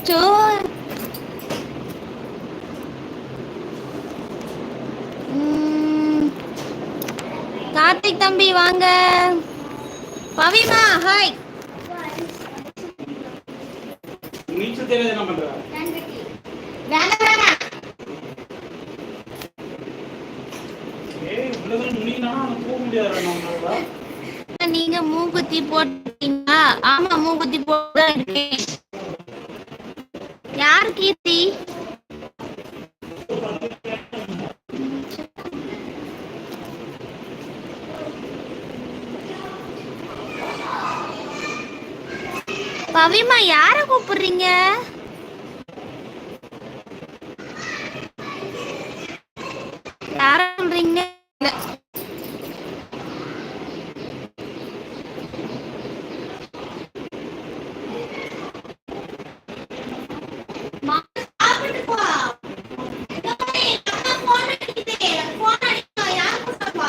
அச்சோ கார்த்திக் தம்பி வாங்க. பவிமா ஹாய் நீச்சல் தெரியாது என்ன பண்ற வேணாம். ஏய் நுனினா போக முடியாது நம்மளால நீங்க மூக்குத்தி போட்டீங்களா? ஆமா மூக்குத்தி போட்டு இருக்கேன் யார் கீர்த்தி பவிமா யார கூப்பிடுறீங்க யார சொல்றீங்க இல்ல. மா, சாப்பிட்டு போ. இங்க பாரு, எங்க அம்மா phone அடிக்குது. phone அடிக்கும். யார் கூப்பிடுறா?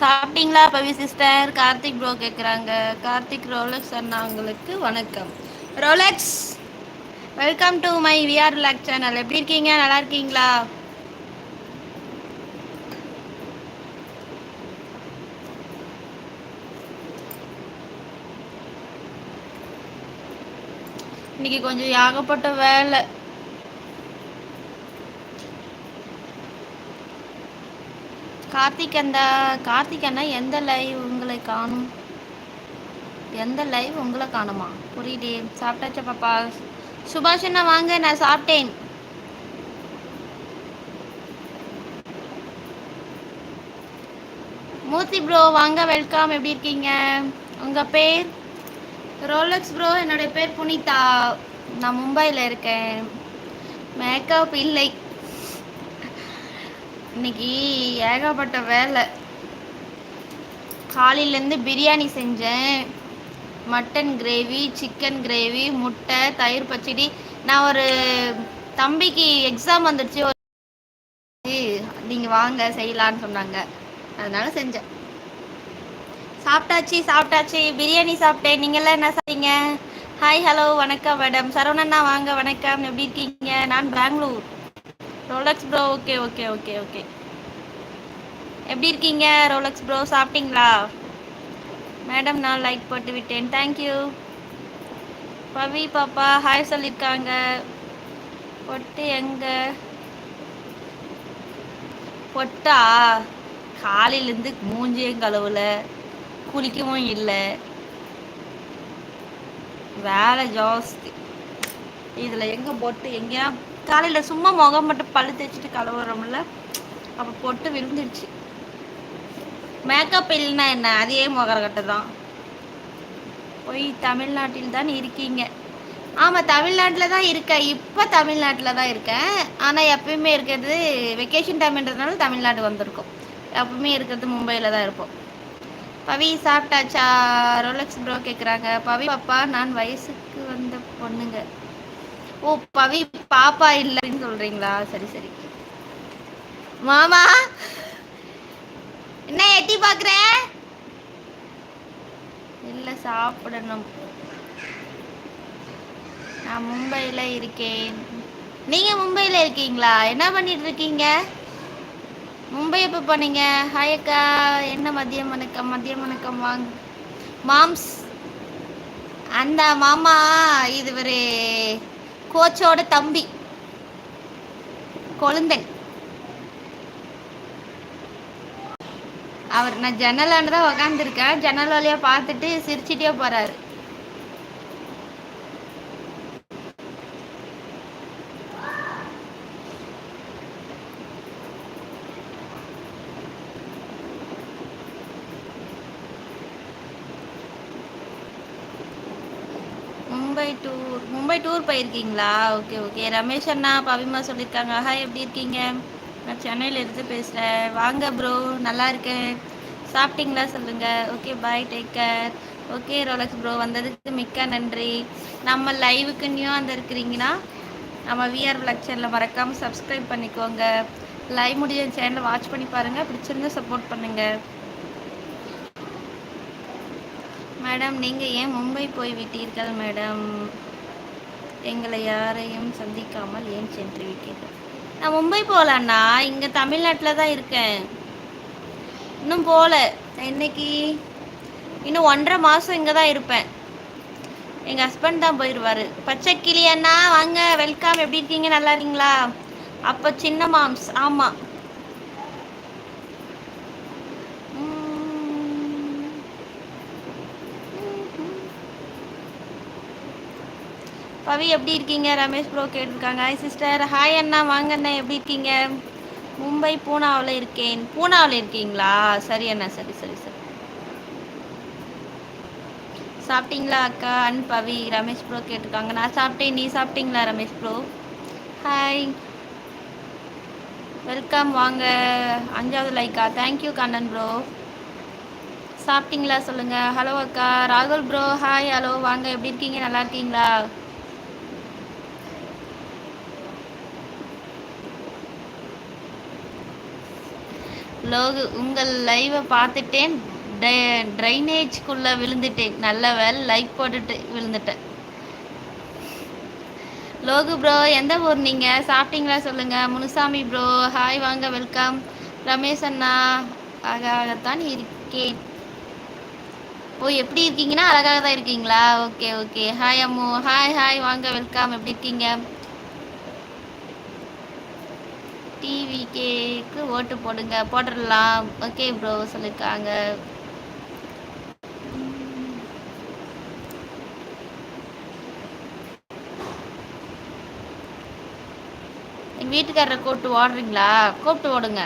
சாப்பிட்டீங்களா பவி சிஸ்டர்? கார்த்திக் ப்ரோ கேட்குறாங்க கார்த்திக் ரோலக்ஸ் அண்ணாங்களுக்கு வணக்கம். Rolex welcome to my vlog channel எப்படி இருக்கீங்க? நல்லா இருக்கீங்களா? இன்னைக்கு கொஞ்சம் ஏகப்பட்ட வேலை. கார்த்திக் அந்த கார்த்திக் அண்ணா எந்த லைவ் உங்களை காணும்? எந்த லைவ் உங்களை காணுமா? புரியுதே. சாப்பிட்டாச்சா பாப்பா? சுபாஷ் அண்ணா வாங்க நான் சாப்பிட்டேன். மூர்த்தி ப்ரோ வாங்க வெல்கம் எப்படி இருக்கீங்க? உங்க பேர்? ரோலக்ஸ் ப்ரோ என்னுடைய பேர் புனிதா. நான் மும்பையில் இருக்கேன். மேக்கப் இல்லை. இன்னைக்கு ஏகப்பட்ட வேலை. காலையிலேருந்து பிரியாணி செஞ்சேன். மட்டன் கிரேவி சிக்கன் கிரேவி முட்டை தயிர் பச்சடி. நான் ஒரு தம்பிக்கு எக்ஸாம் வந்துடுச்சு ஒரு நீங்கள் வாங்க செய்யலான்னு சொன்னாங்க. அதனால செஞ்சேன். சாப்பிட்டாச்சு சாப்பிட்டாச்சு. பிரியாணி சாப்பிட்டேன். நீங்களாம் என்ன சாப்பிட்டீங்க? ஹாய் ஹலோ வணக்கம் மேடம் சரவணண்ணா வாங்க வணக்கம். எப்படி இருக்கீங்க? நான் Bangalore. Rolex bro okay okay okay okay எப்படி இருக்கீங்க? ரோலக்ஸ் ப்ரோ சாப்பிட்டீங்களா? மேடம் நான் லைக் போட்டு விட்டேன். தேங்க்யூ பவி பாப்பா ஹாய் சொல்லியிருக்காங்க பொட்டு எங்க? பொட்டா? காலையிலேருந்து மூஞ்சியும் கழுவல. குளிக்கவும் இல்லை. வேலை ஜாஸ்தி. இதில் எங்கே பொட்டு எங்கேயா காலையில் சும்மா முகம் மட்டும் பழு தேய்ச்சிட்டு கழுவுறோம்ல அப்போ பொட்டு விழுந்துடுச்சு மேக்கப் இல்லைன்னா என்ன? அதே முகரக்கட்டை தான். போய் தமிழ்நாட்டில் தான் இருக்கீங்க. ஆமாம் தமிழ்நாட்டில் தான் இருக்கேன். இப்போ தமிழ்நாட்டில் தான் இருக்கேன். ஆனால் எப்பயுமே இருக்கிறது வெக்கேஷன் டைம்ன்றதுனால தமிழ்நாடு வந்திருக்கோம். எப்பவுமே இருக்கிறது மும்பையில் தான் இருப்போம். பவி சாப்பிட்டாச்சா? ரோலக்ஸ் ப்ரோ கேட்குறாங்க பவி பாப்பா நான் வயசுக்கு வந்த பொண்ணுங்க. ஓ பவி பாப்பா இல்லைன்னு சொல்கிறீங்களா சரி சரி. மாமா! என்ன எட்டி பார்க்குற இல்லை சாப்பிடணும். நான் மும்பையில் இருக்கேன். நீங்கள் மும்பையில் இருக்கீங்களா? என்ன பண்ணிட்டு இருக்கீங்க? மும்பை எப்போ போனீங்க? ஹாய் அக்கா. என்ன மதியம் வணக்கம்? மதியம் வணக்கம். வாங்க மாம்ஸ். அந்த மாமா இது ஒரு கோச்சோட தம்பி. கொழுந்தன். அவர் நான் ஜன்னலாண்டு தான் உக்காந்துருக்கேன். ஜன்னல் வழியாக பார்த்துட்டு சிரிச்சிட்டே போகிறாரு மும்பை டூர் மும்பை டூர் போயிருக்கீங்களா? Okay okay. ரமேஷ் அண்ணா பவிமா சொல்லியிருக்காங்க ஹாய் எப்படி இருக்கீங்க? நான் சென்னையிலேருந்து பேசுகிறேன் வாங்க ப்ரோ நல்லா இருக்கேன். சாப்பிட்டீங்களா சொல்லுங்கள் okay bye take care okay Rolex bro வந்ததுக்கு மிக்க நன்றி. நம்ம லைவுக்கு நியூ அந்த இருக்கிறீங்கன்னா நம்ம விஆர் சேனலை மறக்காமல் சப்ஸ்கிரைப் பண்ணிக்கோங்க. லைவ் முடிஞ்ச சேனலை வாட்ச் பண்ணி பாருங்கள் பிடிச்சிருந்தா சப்போர்ட் பண்ணுங்கள் மேடம் நீங்கள் ஏன் மும்பை போய் விட்டீர்கள் மேடம்? எங்களை யாரையும் சந்திக்காமல் ஏன் சென்று விட்டீர்கள்? நான் மும்பை போகலண்ணா இங்கே தமிழ்நாட்டில் தான் இருக்கேன். இன்னும் போகல இன்னைக்கு இன்னும் ஒன்றரை மாதம் இங்கே தான் இருப்பேன். எங்கள் ஹஸ்பண்ட் தான் போயிடுவார் பச்சை கிளி அண்ணா வாங்க வெல்கம் எப்படி இருக்கீங்க? நல்லா இருக்கீங்களா? அப்போ சின்ன மாம்ஸ் ஆமாம் பவி எப்படி இருக்கீங்க? ரமேஷ் ப்ரோ கேட்டிருக்காங்க. ஹாய் சிஸ்டர் ஹாய் அண்ணா. வாங்க அண்ணா. எப்படி இருக்கீங்க? மும்பை பூனாவில் இருக்கேன். பூனாவில் இருக்கீங்களா? சரி அண்ணா. சரி சரி சரி. சாப்பிட்டீங்களா அக்கா? அன் பவி ரமேஷ் ப்ரோ கேட்டிருக்காங்க. நான் சாப்பிட்டேன். நீ சாப்பிட்டீங்களா ரமேஷ் ப்ரோ ஹாய் வெல்கம் வாங்க. அஞ்சாவது லைக்கா தேங்க்யூ கண்ணன் ப்ரோ சாப்பிட்டீங்களா சொல்லுங்கள் ஹலோ அக்கா. ராகுல் ப்ரோ ஹாய் ஹலோ வாங்க. எப்படி இருக்கீங்க? நல்லா இருக்கீங்களா? லோகு உங்கள் லைவை பார்த்துட்டேன். ட்ரைனேஜ்குள்ளே விழுந்துட்டேன். நல்ல வேலை லைக் போட்டுட்டு விழுந்துட்டேன். லோகு ப்ரோ எந்த ஊர் நீங்கள் சாப்பிட்டீங்களா சொல்லுங்கள் முனுசாமி ப்ரோ ஹாய் வாங்க வெல்கம் ரமேஷ் அண்ணா ஆக ஆகத்தான் இருக்கேன். ஓ எப்படி இருக்கீங்கன்னா அழகாக தான் இருக்கீங்களா? Okay okay. Hi Ammu. Hi hi வாங்க வெல்கம் எப்படி இருக்கீங்க? டிவிகேக்கு ஓட்டு போடுங்க. போட்டுடலாம். ஓகே ப்ரோ சொல்லியிருக்காங்க வீட்டுக்காரரை கூப்பிட்டு ஓடுறீங்களா? கூப்பிட்டு ஓடுங்க.